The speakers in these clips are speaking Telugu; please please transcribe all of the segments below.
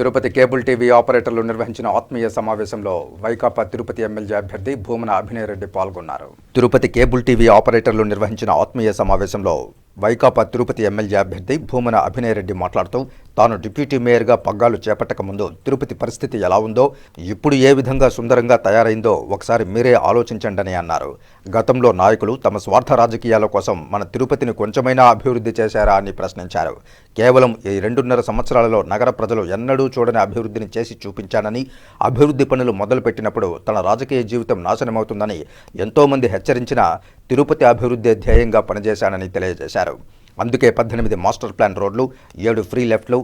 తిరుపతి కేబుల్ టీవీ ఆపరేటర్లు నిర్వహించిన ఆత్మీయ సమావేశంలో వైకాపా తిరుపతి ఎమ్మెల్యే అభ్యర్థి భూమన అభినయ రెడ్డి పాల్గొన్నారు. తిరుపతి కేబుల్ టీవీ ఆపరేటర్లు నిర్వహించిన ఆత్మీయ సమావేశంలో వైకాపా తిరుపతి ఎమ్మెల్యే అభ్యర్థి భూమన అభినయరెడ్డి మాట్లాడుతూ తాను డిప్యూటీ మేయర్గా పగ్గాలు చేపట్టక ముందు తిరుపతి పరిస్థితి ఎలా ఉందో ఇప్పుడు ఏ విధంగా సుందరంగా తయారైందో ఒకసారి మీరే ఆలోచించండి అన్నారు. గతంలో నాయకులు తమ స్వార్థ రాజకీయాల కోసం మన తిరుపతిని కొంచెమైనా అభివృద్ధి చేశారా అని ప్రశ్నించారు. కేవలం ఈ రెండున్నర సంవత్సరాలలో నగర ప్రజలు ఎన్నడూ చూడని అభివృద్ధిని చేసి చూపించానని అభివృద్ధి పనులు మొదలుపెట్టినప్పుడు తన రాజకీయ జీవితం నాశనమవుతుందని ఎంతోమంది హెచ్చరించినా తిరుపతి అభివృద్ధి ధ్యేయంగా పనిచేశానని తెలియజేశారు. అందుకే పద్దెనిమిది మాస్టర్ ప్లాన్ రోడ్లు ఏడు ఫ్రీ లెఫ్ట్లు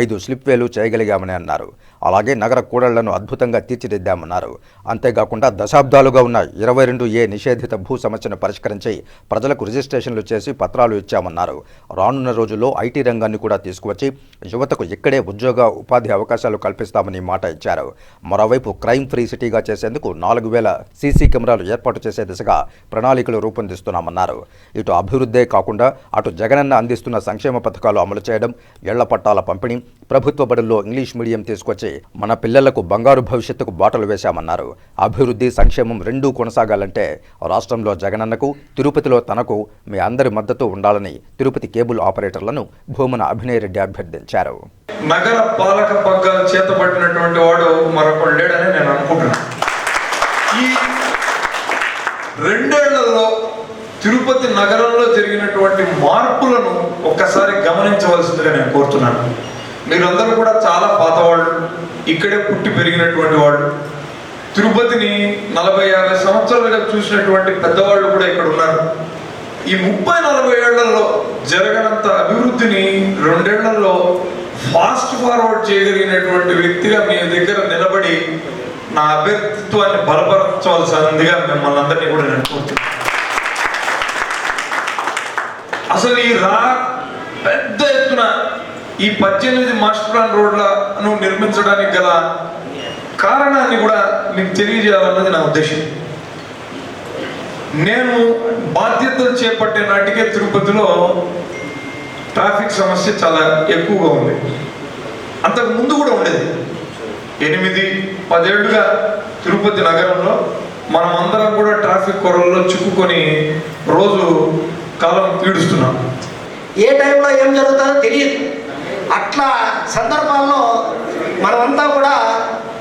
ఐదు స్లిప్ వేలు చేయగలిగామని అన్నారు. అలాగే నగర కూడళ్ళను అద్భుతంగా తీర్చిదిద్దామన్నారు. అంతేకాకుండా దశాబ్దాలుగా ఉన్న ఇరవై రెండు ఏ నిషేధిత భూ సమస్యను పరిష్కరించి ప్రజలకు రిజిస్ట్రేషన్లు చేసి పత్రాలు ఇచ్చామన్నారు. రానున్న రోజుల్లో ఐటీ రంగాన్ని కూడా తీసుకువచ్చి యువతకు ఇక్కడే ఉద్యోగ ఉపాధి అవకాశాలు కల్పిస్తామని మాట ఇచ్చారు. మరోవైపు క్రైమ్ ఫ్రీ సిటీగా చేసేందుకు నాలుగు వేల సీసీ కెమెరాలు ఏర్పాటు చేసే దిశగా ప్రణాళికలు రూపొందిస్తున్నామన్నారు. ఇటు అభివృద్ధే కాకుండా అటు జగనన్న అందిస్తున్న సంక్షేమ పథకాలు అమలు చేయడం ఇళ్ళ పట్టాల పంపిణీ ప్రభుత్వ బడుల్లో ఇంగ్లీష్ మీడియం తీసుకొచ్చి మన పిల్లలకు బంగారు భవిష్యత్తుకు బాటలు వేశామన్నారు. అభివృద్ధి సంక్షేమం రెండూ కొనసాగాలంటే రాష్ట్రంలో జగనన్నకు తిరుపతిలో తనకు మీ అందరి మద్దతు ఉండాలని తిరుపతి కేబుల్ ఆపరేటర్లను భూమన అభినయ్ రెడ్డి అభ్యర్థించారు. నగర పాలక పగ్గాలు చేతబట్టినటువంటి వాడు మరొకడు లేడని నేను అనుకుంటున్నాను. ఈ రెండేళ్ళలో తిరుపతి నగరంలో జరిగినటువంటి మార్పులను ఒక్కసారి గమనించవలసిందిగా నేను కోరుతున్నాను. మీరందరూ కూడా చాలా పాతవాళ్ళు ఇక్కడే పుట్టి పెరిగినటువంటి వాళ్ళు. తిరుపతిని నలభై యాభై సంవత్సరాలుగా చూసినటువంటి పెద్దవాళ్ళు కూడా ఇక్కడ ఉన్నారు. ఈ ముప్పై నలభై ఏళ్ళలో జరగనంత అభివృద్ధిని రెండేళ్ళలో ఫాస్ట్ ఫార్వర్డ్ చేయగలిగినటువంటి వ్యక్తిగా మీ దగ్గర నిలబడి నా అభ్యర్థిత్వాన్ని బలపరచవలసిందిగా మిమ్మల్ని అందరినీ కూడా నేను కోరుతున్నాను. అసలు ఈ రా పెద్ద ఎత్తున ఈ పద్దెనిమిది మాస్టర్ ప్లాన్ రోడ్లను నిర్మించడానికి గల కారణాన్ని కూడా మీకు తెలియజేయాలన్నది నా ఉద్దేశం. నేను బాధ్యతలు చేపట్టే నాటికే తిరుపతిలో ట్రాఫిక్ సమస్య చాలా ఎక్కువగా ఉంది. అంతకు ముందు కూడా ఉండేది. ఎనిమిది పదేళ్ళుగా తిరుపతి నగరంలో మనం అందరం కూడా ట్రాఫిక్ కొరల్లో చిక్కుకొని రోజు కాలం పీడుస్తున్నాం. ఏ టైంలో ఏం జరుగుతుందో తెలియదు. అట్లా సందర్భాల్లో మనమంతా కూడా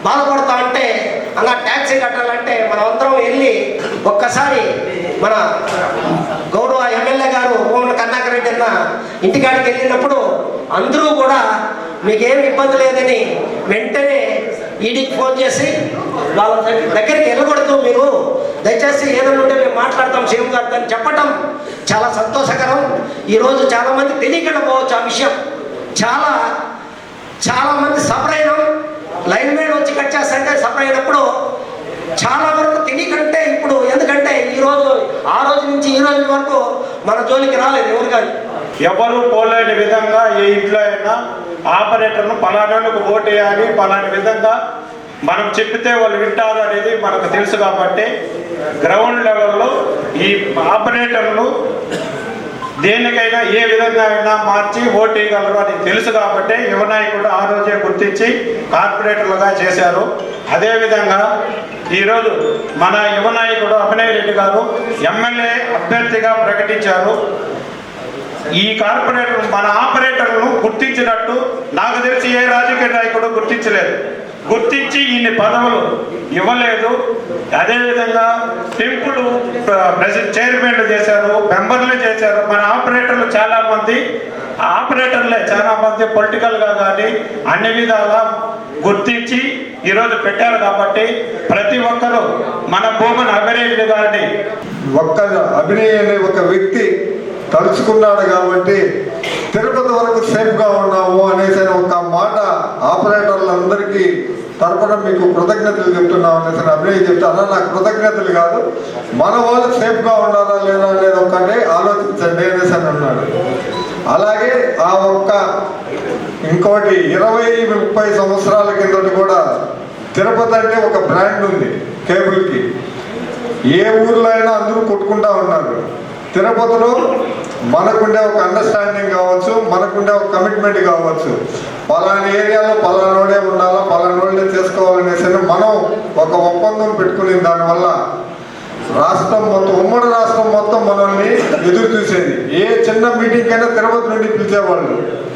బాధపడతా అంటే అలా ట్యాక్సీ కట్టాలంటే మనమందరం వెళ్ళి ఒక్కసారి మన గౌరవ ఎమ్మెల్యే గారు కోమల కర్ణాకర్ రెడ్డి అన్న ఇంటికాడికి వెళ్ళినప్పుడు అందరూ కూడా మీకేం ఇబ్బంది లేదని వెంటనే ఈడీకి ఫోన్ చేసి వాళ్ళ దగ్గరికి వెళ్ళకూడదు మీరు. దయచేసి ఏదైనా ఉంటే మేము మాట్లాడతాం సీఎం గారితో అని చెప్పటం చాలా సంతోషకరం. ఈరోజు చాలామంది తెలియకుండా పోవచ్చు ఆ విషయం. చాలా చాలా మంది సఫర్ అయినాం లైన్ మ్యాన్ వచ్చి కట్ చేస్తుంటే సఫర్ అయినప్పుడు చాలా వరకు తెలియకంటే ఇప్పుడు ఎందుకంటే ఈ రోజు ఆ రోజు నుంచి ఈ రోజు వరకు మన జోలికి రాలేదు ఎవరు కానీ. ఎవరు పోలేని విధంగా ఏ ఇంట్లో అయినా ఆపరేటర్ను పలానాలకు ఓటేయాలి పలాని విధంగా మనం చెప్పితే వాళ్ళు వింటారు అనేది మనకు తెలుసు కాబట్టి గ్రౌండ్ లెవెల్లో ఈ ఆపరేటర్లు దేనికైనా ఏ విధంగా అయినా మార్చి ఓటేయగలరు అని తెలుసు కాబట్టి యువనాయకుడు ఆ రోజే గుర్తించి కార్పొరేటర్లుగా చేశారు. అదేవిధంగా ఈరోజు మన యువనాయకుడు అభినయ్ రెడ్డి గారు ఎమ్మెల్యే అభ్యర్థిగా ప్రకటించారు. ఈ కార్పొరేటర్ మన ఆపరేటర్లను గుర్తించినట్టు నాకు తెలిసి ఏ రాజకీయ నాయకుడు గుర్తించలేదు. గుర్తించి ఇన్ని పదవులు ఇవ్వలేదు. అదేవిధంగా టెంపుల్ చైర్మన్లు చేశారు మెంబర్లు చేశారు. మన ఆపరేటర్లు చాలా మంది ఆపరేటర్లే చాలా మంది పొలిటికల్గా కానీ అన్ని విధాలా గుర్తించి ఈరోజు పెట్టారు కాబట్టి ప్రతి ఒక్కరూ మన భూమిని అభినయుడు కానీ ఒక్క అభినయ్ అనే ఒక వ్యక్తి తలుచుకున్నాడు కాబట్టి తిరుపతి వరకు సేఫ్గా ఉన్నాము అనేసి అని ఒక మాట ఆపరేటర్లందరికీ తరపున మీకు కృతజ్ఞతలు చెప్తున్నాం అనేసి అభినయ్ చెప్తారా నాకు కృతజ్ఞతలు కాదు. మన వాళ్ళు సేఫ్గా ఉండాలా లేదా అనేది ఒకటే ఆలోచించండి అనేసి అని అన్నాడు. అలాగే ఆ ఒక్క ఇంకోటి ఇరవై ముప్పై సంవత్సరాల కిందటి కూడా తిరుపతి అంటే ఒక బ్రాండ్ ఉంది కేబుల్కి ఏ ఊర్లో అయినా అందరూ కొట్టుకుంటా ఉన్నారు. తిరుపతిలో మనకుండే ఒక అండర్స్టాండింగ్ కావచ్చు మనకుండే ఒక కమిట్మెంట్ కావచ్చు. పలానా ఏరియాలో పలానోడే ఉండాలా పలానోడే చేసుకోవాలనేసి మనం ఒక ఒప్పందం పెట్టుకుని దానివల్ల రాష్ట్రం మొత్తం ఉమ్మడి రాష్ట్రం మొత్తం మనల్ని ఎదురు చూసేది. ఏ చిన్న మీటింగ్ అయినా తిరుపతి నుండి పిలిచేవాళ్ళు.